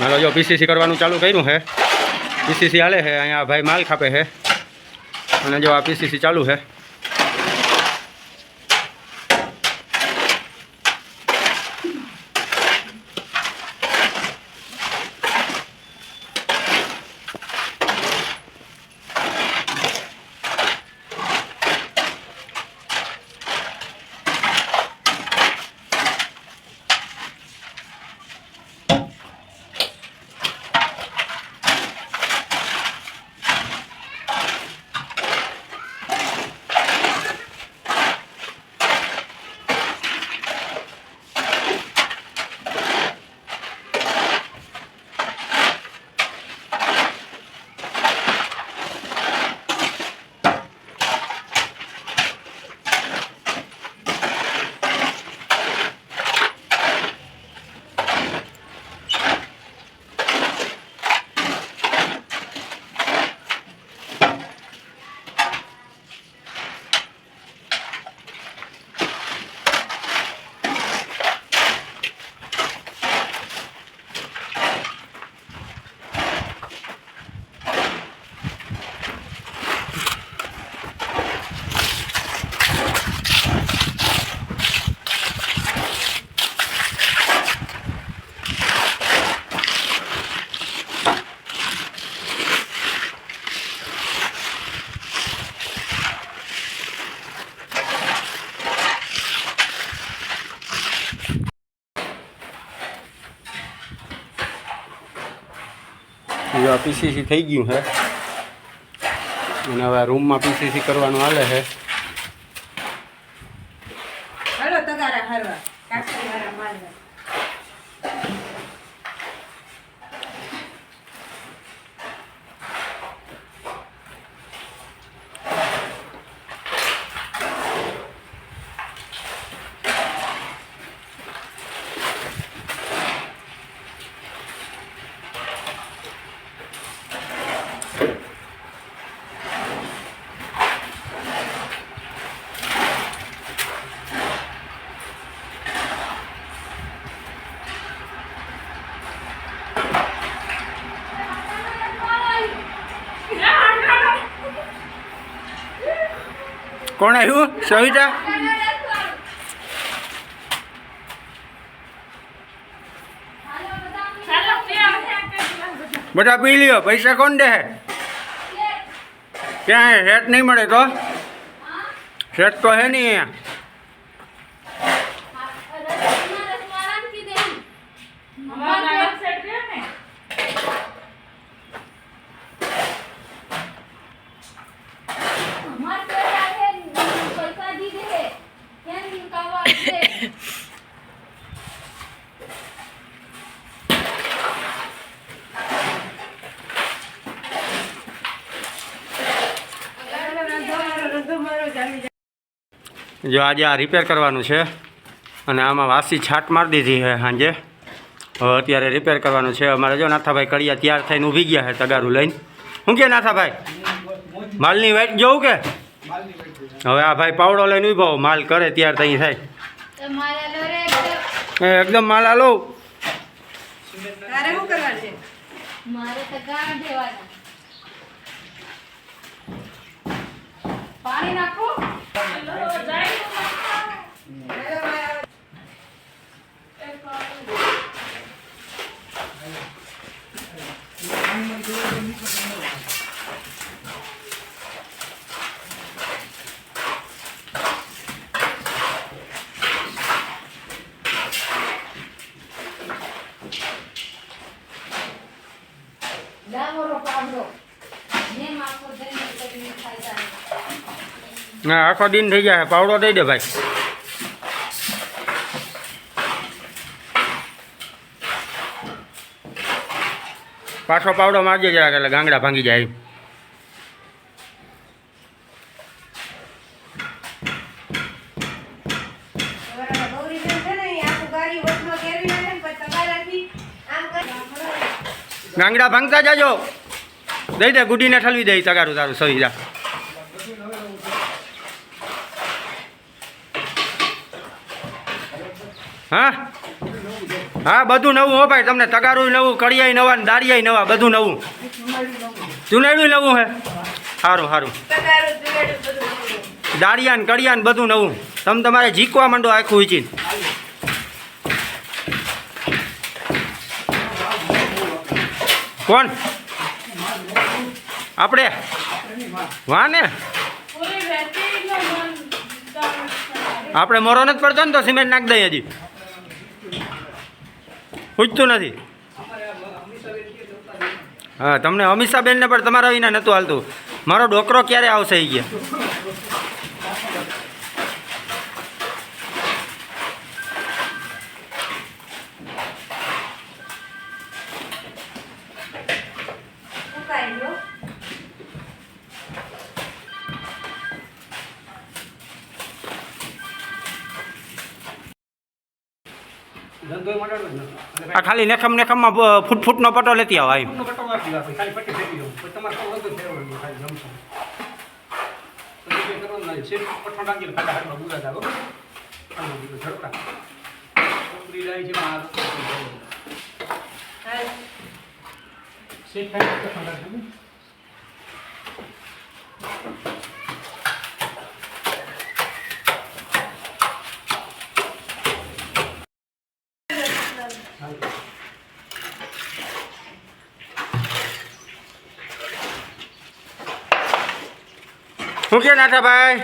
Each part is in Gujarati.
હાલો, જો પીસીસી કરવાનું ચાલુ કર્યું છે પીસીસી હાલે છે અહીંયા ભાઈ માલ ખાપે છે અને જો આ પીસીસી ચાલુ છે પીસીસી થઈ ગયું છે અને હવે રૂમમાં પીસીસી કરવાનું હાલે છે હાલો, તગારા હારવા. કાકા મારા મારવા કોણ આવ્યું? સવિતા? બધા પી લ્યો. પૈસા કોણ દે? ક્યાં શેટ નહીં મળે તો? સેટ તો હે નહીં અહીંયા. જો આજે આ રિપેર કરવાનું છે અને આમાં વાસી છાટ મારી દીધી છે સાંજે. હવે અત્યારે રિપેર કરવાનું છે. અમારે જો નાથાભાઈ કડિયા તૈયાર થઈને ઊભી ગયા છે તગારું લઈને. શું કે નાથાભાઈ? માલની વાઈટ જોવું કે? હવે આ ભાઈ પાવડો લઈને ઊભો. માલ કરે ત્યાર તઈ થાય એ એકદમ માલ આલો. પાણી નાખો. હા આખો દિન થઈ જાય. પાવડો દઈ દે ભાઈ. પાછો પાવડો મારજે જરાક, એટલે ગાંગડા ભાંગી જાય ને ને ગાંગડા ભાંગતા જાજો. દઈ દે ગુડીને ઠલવી દઈ તગારું તારું જા. હા બધું નવું હો ભાઈ. તમને તગારું નવું કડિયાઈ નવા ને દાળિયાઈ નવા બધું નવું. ચુનાડું નવું હે? સારું સારું. દાળિયા ને કડિયા ને બધું નવું. તમે તમારે જીકવા માંડો આખું વીચીને કોણ? આપણે? વાહ ને આપણે મોરો નથી પડતો ને તો સિમેન્ટ નાખી દઈએ હજી. પૂછતું નથી. હા, તમને અમીષાબેનને પણ તમારા વિના નહોતું હાલતું. મારો ડોકરો ક્યારે આવશે એ ગયા સુકાઈ ગયો. ધંધો મંડળ જ નથી. અને આ ખાલી નેખમ નેખમમાં ફૂટ ફૂટનો પટો લેતી આવો એમ. Thank પટ્ટો શું કે નાથાભાઈ?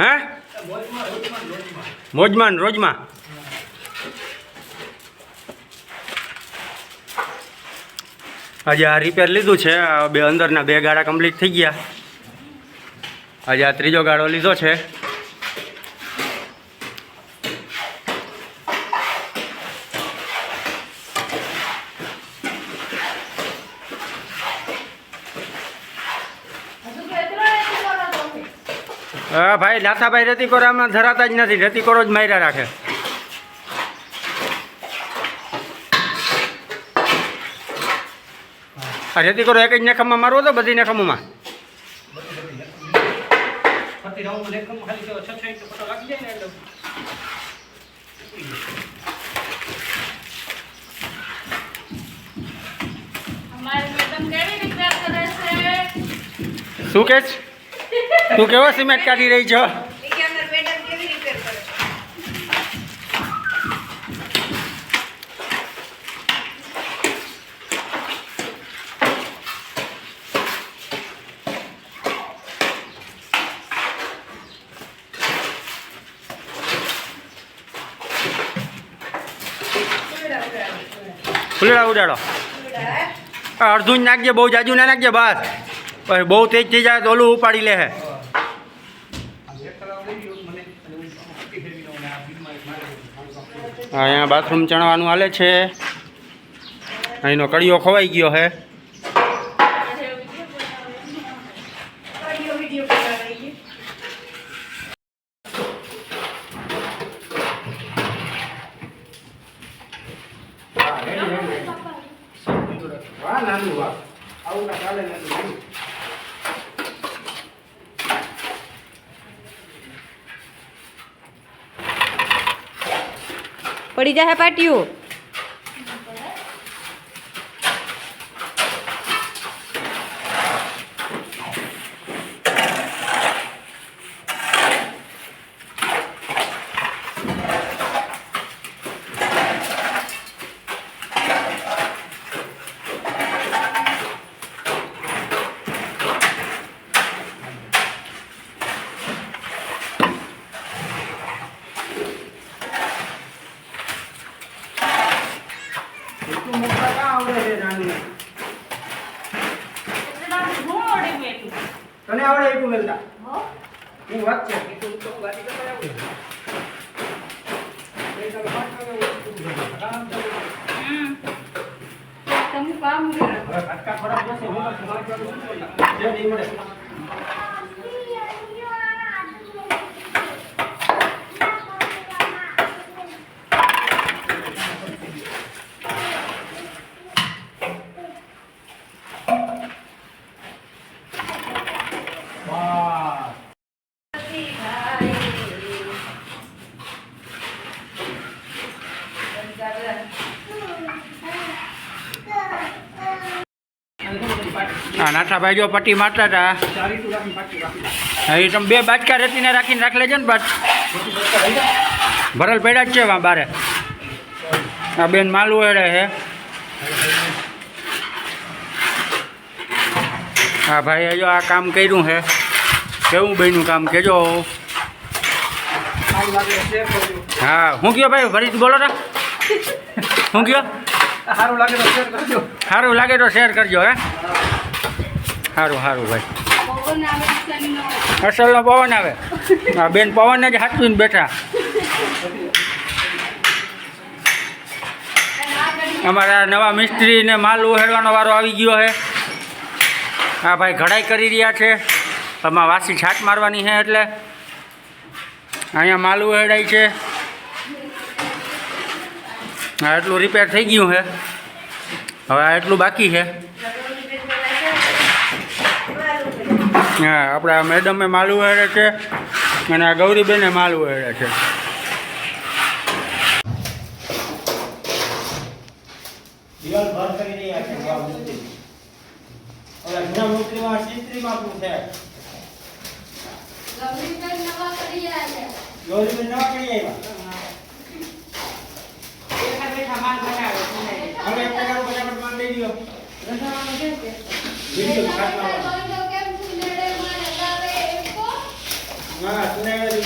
હે? મોજમાં રોજમાં. આજે આ રિપેર લીધું છે. બે અંદરના બે ગાડા કમ્પ્લીટ થઈ ગયા. આજે આ ત્રીજો ગાડો લીધો છે. હા ભાઈ નાથાભાઈ રતિકોરામાં ધરાતા જ નથી રતિકોરો જ માર્યા રાખે. આ રતિકોરો એક જ નેખમમાં મારવો તો બધી નેખમોમાં પતિ રાઉન્ડ લેખમાં ખાલી જો છ છ ઇંચ પટ્ટો લાગી જાય ને એટલે. અમારી મેડમ કેવી રિપેર કરે છે શું કે છે? તું કેવો સિમેન્ટ કાઢી રહી છો. ફૂલડા ઉડાડો. અડધું નાખજે બહુ જાજુ ના નાખજે બસ. બહુ તેજ થઈ જાય તો ઓલું ઉપાડી લે અહીંયા બાથરૂમ ચણવાનું હાલે છે. અહીંનો કડિયો ખવાઈ ગયો હે. નાનું આવું કાંઈ ચાલે પડી જાય પાટિયું. એટલું મોટા કાં આવડે છે નાનું? તને આવડે એટલું મેલતા હું વાત છે એટલું તો ગાડી પડે. આરામથી. તમે કામ કરો અટકા ખરાબ જશે, હું તો પાંચ વાગે ઉઠું પડે. જે નહીં મળે. હા નાથાભાઈ જો પટ્ટી મારતા હતા. ચાર ઈંટું રાખીને પાછી રાખી દો. હા, એ તમે બે બાચકા રેતીને રાખીને રાખી લેજો ને બસ. પછી બચકા રહી જાય. ભરલ પડ્યા જ છે વા બારે. આ બેન માલું એડે છે. હા ભાઈ જો આ કામ કર્યું છે. કેવું બન્યું કામ કેજો. સારું લાગે તો share કરજો. હા હું કયો ભાઈ ફરીથી બોલો ને હું કયો? સારું લાગે તો share કરજો. સારું લાગે તો શેર કરજો હે. સારું સારું ભાઈ. પવન અસલનો પવન આવે. હા બેન પવનને જ હાથવીને બેઠા. અમારા નવા મિસ્ત્રીને માલ ઉહેરવાનો વારો આવી ગયો છે. હા ભાઈ ઘડાઈ કરી રહ્યા છે. આમાં વાસી છાટ મારવાની છે એટલે. અહીંયા માલ ઉહેડાય છે. હા એટલું રિપેર થઈ ગયું છે. હવે આ એટલું બાકી છે. હા આપણા મેડમે માલું હેરે છે અને આ ગૌરીબેને માલ હેરે છે. છે છે? ગૌરીબેન નવા કરી આવ્યા? હવે એક ટકાનો ફટાફટ માલ લઈ લ્યો વીડિયો 啊今天